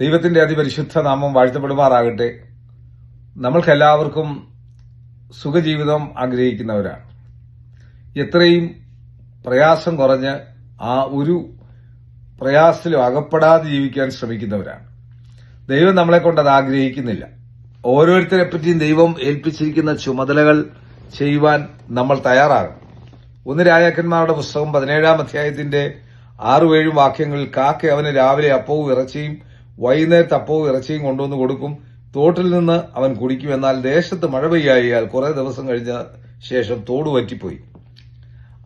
ദൈവത്തിന്റെ അതിപരിശുദ്ധ നാമം വാഴ്ത്തപ്പെടുമാറാകട്ടെ. നമ്മൾക്കെല്ലാവർക്കും സുഖജീവിതം ആഗ്രഹിക്കുന്നവരാണ്. എത്രയും പ്രയാസം കുറഞ്ഞ് ആ ഒരു പ്രയാസത്തിലും അകപ്പെടാതെ ജീവിക്കാൻ ശ്രമിക്കുന്നവരാണ്. ദൈവം നമ്മളെ കൊണ്ട് അത് ആഗ്രഹിക്കുന്നില്ല. ഓരോരുത്തരെ പറ്റിയും ദൈവം ഏൽപ്പിച്ചിരിക്കുന്ന ചുമതലകൾ ചെയ്യുവാൻ നമ്മൾ തയ്യാറാകണം. ഒന്ന് രാജാക്കന്മാരുടെ പുസ്തകം പതിനേഴാം അധ്യായത്തിന്റെ ആറു ഏഴും വാക്യങ്ങളിൽ കാക്ക അവന് രാവിലെ അപ്പവും ഇറച്ചിയും വൈകുന്നേരത്ത് അപ്പവും ഇറച്ചിയും കൊണ്ടുവന്ന് കൊടുക്കും. തോട്ടിൽ നിന്ന് അവൻ കുടിക്കും. എന്നാൽ ദേശത്ത് മഴ പെയ്യായാൽ കുറെ ദിവസം കഴിഞ്ഞ ശേഷം തോട് വറ്റിപ്പോയി.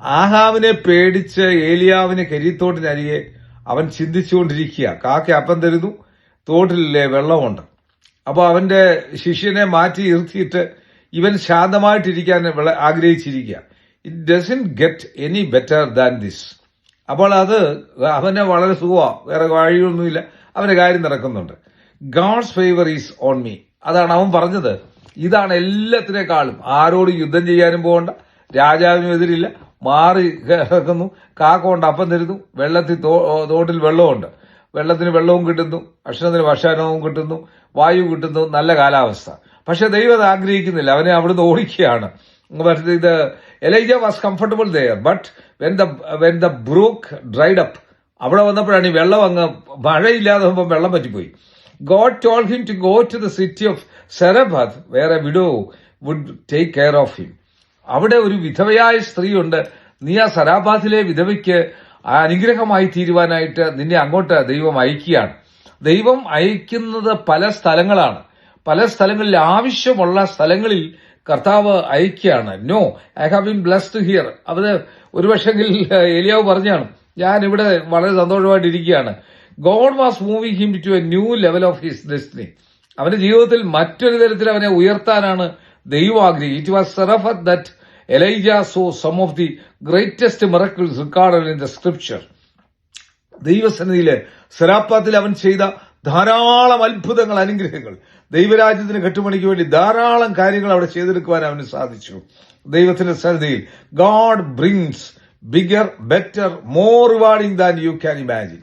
ആഹാവിനെ പേടിച്ച് ഏലിയാവിനെ കരിത്തോട്ടിനരികെ അവൻ ചിന്തിച്ചുകൊണ്ടിരിക്കുക. കാക്ക അപ്പം തരുന്നു. തോട്ടിലെ വെള്ളമുണ്ട്. അപ്പോൾ അവന്റെ ശിഷ്യനെ മാറ്റി ഇറുത്തിയിട്ട് ഇവൻ ശാന്തമായിട്ടിരിക്കാൻ ആഗ്രഹിച്ചിരിക്കുക. It doesn't get any better than this അപ്പോൾ അത് അവനെ വളരെ സുഖമാണ് വേറെ വഴിയൊന്നുമില്ല. അവന്റെ കാര്യം നടക്കുന്നുണ്ട്. God's favour is on me അതാണ് അവൻ പറഞ്ഞത്. ഇതാണ് എല്ലാത്തിനേക്കാളും. ആരോടും യുദ്ധം ചെയ്യാനും പോകണ്ട. രാജാവിനും എതിരില്ല. മാറി കിടക്കുന്നു കാക്ക കൊണ്ട് അപ്പം തരുന്നു. വെള്ളത്തിൽ തോട്ടിൽ വെള്ളമുണ്ട് വെള്ളത്തിന് വെള്ളവും കിട്ടുന്നു. ഭക്ഷണത്തിന് ഭക്ഷണവും കിട്ടുന്നു. വായു കിട്ടുന്നു. നല്ല കാലാവസ്ഥ. പക്ഷെ ദൈവം അത് ആഗ്രഹിക്കുന്നില്ല. അവനെ അവിടുന്ന് ഓടിക്കുകയാണ്. ഇത് Elijah was comfortable there but when the when the brook dried up അവിടെ വന്നപ്പോഴാണ് ഈ വെള്ളം അങ്ങ് മഴയില്ലാതെ വന്നപ്പോൾ വെള്ളം പറ്റിപ്പോയി. God told him to go to the city of Zarephath വേറെ widow would take care of him അവിടെ ഒരു വിധവയായ സ്ത്രീയുണ്ട്. നീ ആ സരാബാദിലെ വിധവയ്ക്ക് അനുഗ്രഹമായി തീരുവാനായിട്ട് നിന്നെ അങ്ങോട്ട് ദൈവം അയക്കുകയാണ്. ദൈവം അയക്കുന്നത് പല സ്ഥലങ്ങളാണ്. പല സ്ഥലങ്ങളിൽ ആവശ്യമുള്ള സ്ഥലങ്ങളിൽ കർത്താവ് അയക്കുകയാണ് no I have been blessed here അത് ഒരുപക്ഷെങ്കിൽ എലിയാവ് പറഞ്ഞാണ് ഞാൻ ഇവിടെ വളരെ സന്തോഷമായിട്ടിരിക്കുകയാണ്. God was moving him to a new level of his destiny അവന്റെ ജീവിതത്തിൽ മറ്റൊരു തരത്തിൽ അവനെ ഉയർത്താനാണ് ദൈവം ആഗ്രഹി. It was Zarephath that Elijah saw some of the greatest miracles record in the scripture ദൈവസന്നിധിയിലെ സെറാപ്പാത്തിൽ അവൻ ചെയ്ത ധാരാളം അത്ഭുതങ്ങൾ അനുഗ്രഹങ്ങൾ. ദൈവരാജ്യത്തിന് കെട്ടുപണിക്ക് വേണ്ടി ധാരാളം കാര്യങ്ങൾ അവിടെ ചെയ്തെടുക്കുവാൻ അവന് സാധിച്ചു. ദൈവത്തിന്റെ സന്നിധിയിൽ God brings bigger better more rewarding than you can imagine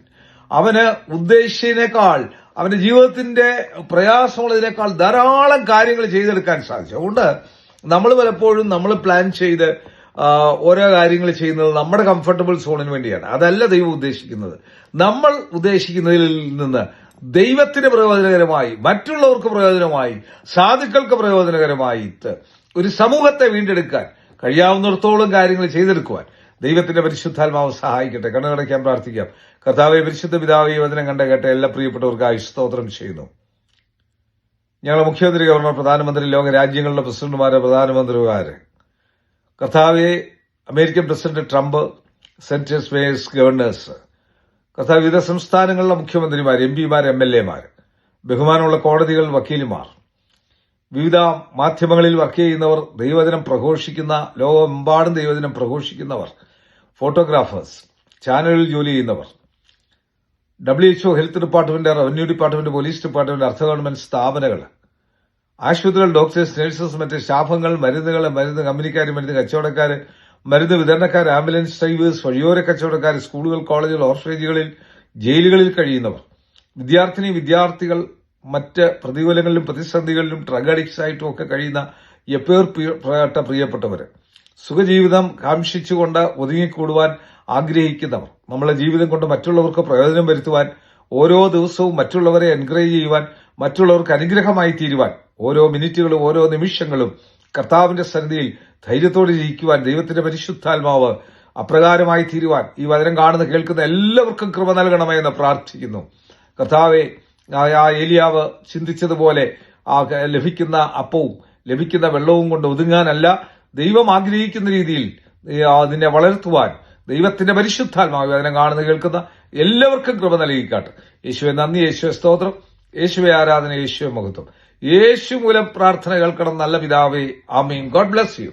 അവന് ഉദ്ദേശിച്ചതിനേക്കാൾ അവന്റെ ജീവിതത്തിന്റെ പ്രയാസമുള്ളതിനേക്കാൾ ധാരാളം കാര്യങ്ങൾ ചെയ്തെടുക്കാൻ സാധിച്ചു. അതുകൊണ്ട് നമ്മൾ പലപ്പോഴും നമ്മൾ പ്ലാൻ ചെയ്ത് ഓരോ കാര്യങ്ങൾ ചെയ്യുന്നത് നമ്മുടെ കംഫർട്ടബിൾ സോണിന് വേണ്ടിയാണ്. അതല്ല ദൈവം ഉദ്ദേശിക്കുന്നത്. നമ്മൾ ഉദ്ദേശിക്കുന്നതിൽ നിന്ന് ദൈവത്തിന് പ്രയോജനകരമായി മറ്റുള്ളവർക്ക് പ്രയോജനമായി സാധുക്കൾക്ക് പ്രയോജനകരമായി ഒരു സമൂഹത്തെ വീണ്ടെടുക്കാൻ കഴിയാവുന്നിടത്തോളം കാര്യങ്ങൾ ചെയ്തെടുക്കുവാൻ ദൈവത്തിന്റെ പരിശുദ്ധാത്മാവ് സഹായിക്കട്ടെ. കണ്ണുകടയ്ക്കാൻ പ്രാർത്ഥിക്കാം. കർത്താവെ പരിശുദ്ധ പിതാവെ വചനം കണ്ട കേട്ട എല്ലാ പ്രിയപ്പെട്ടവർക്ക് സ്തോത്രം ചെയ്യുന്നു. ഞങ്ങളുടെ മുഖ്യമന്ത്രി ഗവർണർ പ്രധാനമന്ത്രി ലോക രാജ്യങ്ങളുടെ പ്രസിഡന്റുമാര് പ്രധാനമന്ത്രിമാര്. കർത്താവെ American president Trump senators mayors governors. കർത്താവ് വിവിധ സംസ്ഥാനങ്ങളിലെ മുഖ്യമന്ത്രിമാർ എം പിമാർ എം എൽ എമാർ ബഹുമാനമുള്ള കോടതികൾ വക്കീലുമാർ വിവിധ മാധ്യമങ്ങളിൽ വർക്ക് ചെയ്യുന്നവർ ദൈവദിനം പ്രഘോഷിക്കുന്ന ലോകമെമ്പാടും ദൈവദിനം പ്രഘോഷിക്കുന്നവർ ഫോട്ടോഗ്രാഫേഴ്സ് ചാനലിൽ ജോലി ചെയ്യുന്നവർ W H O health department revenue department police department അർദ്ധ ഗവൺമെന്റ് സ്ഥാപനങ്ങൾ ആശുപത്രികൾ ഡോക്ടേഴ്സ് നഴ്സസ് മറ്റ് സ്റ്റാഫുകൾ മരുന്നുകൾ മരുന്ന് കമ്പനിക്കാർ മരുന്ന് കച്ചവടക്കാർ മരുന്ന് വിതരണക്കാർ ആംബുലൻസ് ഡ്രൈവേഴ്സ് വഴിയോര കച്ചവടക്കാർ സ്കൂളുകൾ കോളേജുകൾ ഓർഫനേജുകളിൽ ജയിലുകളിൽ കഴിയുന്നവർ. വിദ്യാർത്ഥിനി വിദ്യാർത്ഥികൾ മറ്റ് പ്രതികൂലങ്ങളിലും പ്രതിസന്ധികളിലും ഡ്രഗ് അഡിക്ട്സ് ആയിട്ടും ഒക്കെ കഴിയുന്ന എപ്പേർ പ്രിയപ്പെട്ട പ്രിയപ്പെട്ടവർ സുഖജീവിതം കാംക്ഷിച്ചുകൊണ്ട് ഒതുങ്ങിക്കൂടുവാൻ ആഗ്രഹിക്കുന്നവർ. നമ്മളെ ജീവിതം കൊണ്ട് മറ്റുള്ളവർക്ക് പ്രയോജനം വരുത്തുവാൻ ഓരോ ദിവസവും മറ്റുള്ളവരെ എൻകറേജ് ചെയ്യുവാൻ മറ്റുള്ളവർക്ക് അനുഗ്രഹമായി തീരുവാൻ ഓരോ മിനിറ്റുകളും ഓരോ നിമിഷങ്ങളും കർത്താവിന്റെ സന്നിധിയിൽ ധൈര്യത്തോടെ ജയിക്കുവാൻ ദൈവത്തിന്റെ പരിശുദ്ധാത്മാവ് അപ്രകാരമായി തീരുവാൻ ഈ വചനം കാണുന്ന കേൾക്കുന്ന എല്ലാവർക്കും കൃപ നൽകണമേ എന്ന് പ്രാർത്ഥിക്കുന്നു. കർത്താവെ ആ ഏലിയാവ് ചിന്തിച്ചതുപോലെ ആ ലഭിക്കുന്ന അപ്പവും ലഭിക്കുന്ന വെള്ളവും കൊണ്ട് ഒതുങ്ങാനല്ല ദൈവം ആഗ്രഹിക്കുന്ന രീതിയിൽ അതിനെ വളർത്തുവാൻ ദൈവത്തിന്റെ പരിശുദ്ധാത്മാവ് വചനം കാണുന്ന കേൾക്കുന്ന എല്ലാവർക്കും കൃപ നൽകിക്കാട്ടെ. യേശുവെ നന്ദി യേശുവെ സ്തോത്രം. യേശുവെ ആരാധന യേശുവെ മഹത്വം. യേശു മൂലം പ്രാർത്ഥന കേൾക്കണം നല്ല പിതാവേ. ആമീൻ. God bless you.